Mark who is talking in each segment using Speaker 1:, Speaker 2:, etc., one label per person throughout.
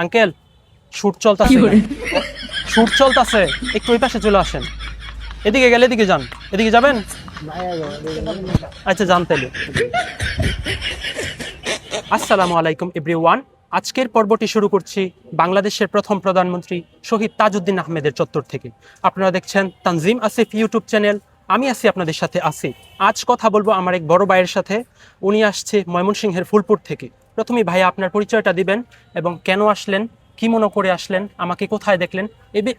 Speaker 1: Uncle shoot চলতেছে। Shoot চলতেছে। একটু ওই পাশে চলে আসেন। এদিকে গেলে এদিকে যান। এদিকে যাবেন? আচ্ছা যান তাহলে। আসসালামু আলাইকুম এভরিওয়ান। আজকের পর্বটি শুরু করছি বাংলাদেশের প্রথম প্রধানমন্ত্রী শহীদ তাজউদ্দিন আহমেদের চত্বর থেকে। আপনারা দেখছেন তানজিম আসিফ ইউটিউব চ্যানেল। আমি আছি আপনাদের সাথে আছি আজ কথা বলব আমার এক বড় ভাইয়ের সাথে। উনি আসছে ময়মনসিংহের ফুলপুর থেকে। প্রথমেই ভাইয়া আপনার পরিচয়টা দিবেন এবং কেন আসলেন কি মনে করে আসলেন আমাকে কোথায় দেখলেন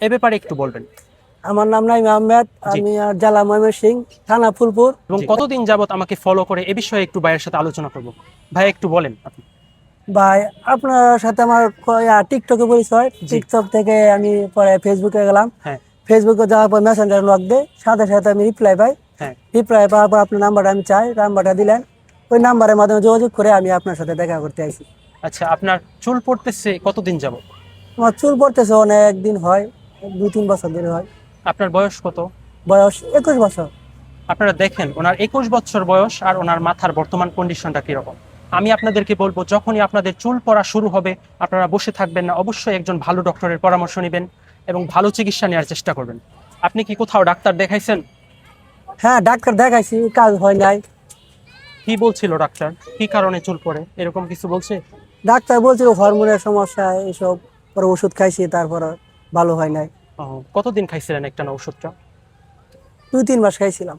Speaker 1: এ ব্যাপারে একটু বলবেন।
Speaker 2: আমার নাম নাইম আহমেদ আমি আর জেলা ময়মনসিং থানা ফুলপুর।
Speaker 1: এবং কতদিন যাবত আমাকে ফলো করে এ বিষয়ে একটু ভাইয়ের সাথে আলোচনা করব। ভাই একটু বলেন আপনি।
Speaker 2: ভাই আপনার সাথে আমার টিকটকে পরিচয়। টিকটক থেকে আমি পরে ফেসবুকে গেলাম।
Speaker 1: হ্যাঁ।
Speaker 2: ফেসবুকে যাওয়ার পর মেসেঞ্জার লক দেয়। সাথে সাথে আমি রিপ্লাই পাই।
Speaker 1: হ্যাঁ।
Speaker 2: রিপ্লাই পাওয়ার পর আপনার নাম্বারটা আমি চাই। নাম্বারটা দিলেন। ওই নাম্বারের মাধ্যমে যোগাযোগ করে আমি আপনার সাথে দেখা করতে আইছি।
Speaker 1: আচ্ছা আপনার চুল পড়তেছে কতদিন যাব
Speaker 2: আমার চুল পড়তেছে অনেক দিন হয় দুই তিন বছর ধরে হয়।
Speaker 1: আপনার বয়স কত?
Speaker 2: বয়স একুশ বছর।
Speaker 1: আপনারা দেখেন ওনার একুশ বছর বয়স আর ওনার মাথার বর্তমান কন্ডিশনটা কীরকম। আমি আপনাদেরকে বলব যখনই আপনাদের চুল পড়া শুরু হবে আপনারা বসে থাকবেন না অবশ্যই একজন ভালো ডক্টরের পরামর্শ নেবেন এবং ভালো চিকিৎসা নেওয়ার চেষ্টা করবেন। আপনি কি কোথাও ডাক্তার দেখাইছেন?
Speaker 2: হ্যাঁ ডাক্তার দেখাইছি কাজ হয় নাই।
Speaker 1: কি বলছিল ডাক্তার? কি কারণে চুল পড়ে? এরকম কিছু বলছে?
Speaker 2: ডাক্তার বলছিল হরমোনের সমস্যা এসব পরে ওষুধ খাইছি তারপর ভালো হয় নাই।
Speaker 1: কতদিন খাইছিলেন একটা না ওষুধটা?
Speaker 2: দুই তিন মাস খাইছিলাম।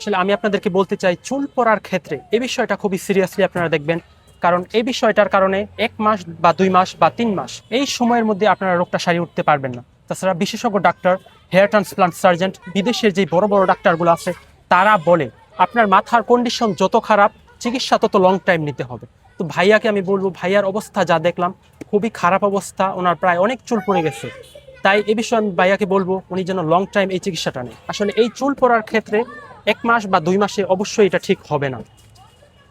Speaker 1: আসলে আমি আপনাদেরকে বলতে চাই চুল পড়ার ক্ষেত্রে এই বিষয়টা খুবই সিরিয়াসলি আপনারা দেখবেন। কারণ এই বিষয়টার কারণে এক মাস বা দুই মাস বা তিন মাস এই সময়ের মধ্যে আপনারা রোগটা সারিয়ে উঠতে পারবেন না। তাছাড়া বিশেষজ্ঞ ডাক্তার হেয়ার ট্রান্সপ্লান্ট সার্জেন্ট বিদেশের যে বড় বড় ডাক্তারগুলো আছে তারা বলে আপনার মাথার কন্ডিশন যত খারাপ, চিকিৎসা তত লং টাইম নিতে হবে। তো ভাইয়াকে আমি বলব, ভাইয়ার অবস্থা যা দেখলাম, খুবই খারাপ অবস্থা, ওনার প্রায় অনেক চুল পড়ে গেছে। তাই এ বিষয়ে আমি ভাইয়াকে বলব, উনি যেন লং টাইম এই চিকিৎসাটা নেন। আসলে এই চুল পড়ার ক্ষেত্রে এক মাস বা দুই মাসে অবশ্যই এটা ঠিক হবে না।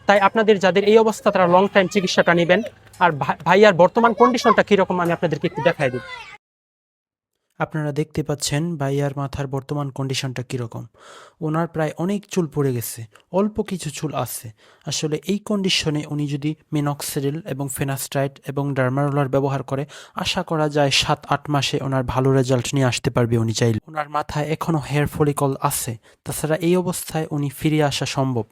Speaker 1: তাই আপনাদের যাদের এই অবস্থা, তারা লং টাইম চিকিৎসাটা নেবেন। আর ভাইয়ার বর্তমান কন্ডিশনটা কীরকম, আমি আপনাদেরকে একটু দেখাই দিই।
Speaker 3: আপনারা দেখতে পাচ্ছেন ভাইয়ার মাথার বর্তমান কন্ডিশনটা কীরকম। ওনার প্রায় অনেক চুল পড়ে গেছে, অল্প কিছু চুল আছে। আসলে এই কন্ডিশনে উনি যদি মিনক্সিডিল এবং ফেনাস্ট্রাইট এবং ডার্মারোলার ব্যবহার করে, আশা করা যায় সাত আট মাসে ওনার ভালো রেজাল্ট নিয়ে আসতে পারবে উনি চাইলে। ওনার মাথায় এখনও হেয়ার ফলিকল আছে। তাছাড়া এই অবস্থায় উনি ফিরে আসা সম্ভব।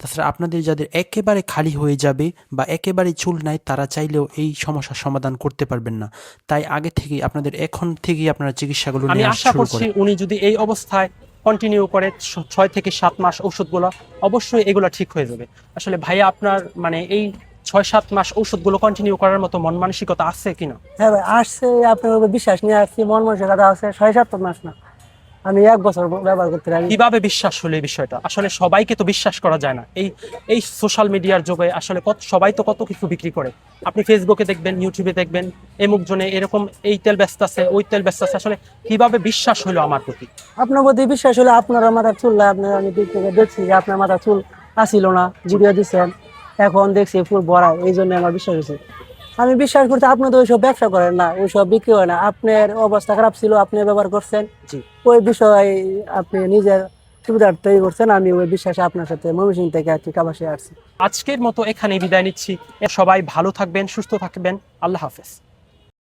Speaker 3: তাছাড়া আপনাদের যাদের একেবারে খালি হয়ে যাবে বা একেবারে চুল নাই, তারা চাইলেও এই সমস্যার সমাধান করতে পারবেন না। তাই আগে থেকেই, আপনাদের এখন থেকেই আপনারা চিকিৎসাগুলো
Speaker 1: আমি
Speaker 3: নিয়ে
Speaker 1: আশা করছি উনি যদি এই অবস্থায় কন্টিনিউ করে ছয় থেকে সাত মাস ওষুধগুলো অবশ্যই এগুলো ঠিক হয়ে যাবে। আসলে ভাইয়া আপনার মানে এই ছয় সাত মাস ওষুধগুলো কন্টিনিউ করার মতো মন মানসিকতা আছে কিনা?
Speaker 2: হ্যাঁ ভাই আসছে আপনার বিশ্বাস নিয়ে আসছি মন মানসিকতা আছে ছয় সাত মাস না। আমি এক বছর ব্যবহার করতে পারি
Speaker 1: কীভাবে বিশ্বাস হলো এই বিষয়টা? আসলে সবাইকে তো বিশ্বাস করা যায় না। এই এই সোশ্যাল মিডিয়ার যুগে আসলে কত সবাই তো কত কিছু বিক্রি করে। আপনি ফেসবুকে দেখবেন ইউটিউবে দেখবেন এমুক জনে এরকম এই তেল ব্যস্ত আছে ওই তেল ব্যস্ত আছে। আসলে কীভাবে বিশ্বাস হলো আমার প্রতি?
Speaker 2: আপনার প্রতি বিশ্বাস হলো আপনার মাথার চুল আপনার আমি থেকে দেখছি যে আপনার মাথার চুল আসিল না ভিডিও দিচ্ছেন এখন দেখছি ফুল ভরা এই জন্য আমার বিশ্বাস হয়েছে। আমি বিশ্বাস করছি আপনি তো ওইসব ব্যবসা করেন না ওইসব বিক্রি হয় না। আপনার অবস্থা খারাপ ছিল আপনি ব্যবহার করছেন। ওই বিষয়ে আপনি নিজের সুবিধার্থই করছেন আমি ওই বিশ্বাসে আপনার সাথে ময়মনসিং থেকে আর কি কাবাসে আসছি।
Speaker 1: আজকের মতো এখানে বিদায় নিচ্ছি। সবাই ভালো থাকবেন সুস্থ থাকবেন। আল্লাহ হাফেজ।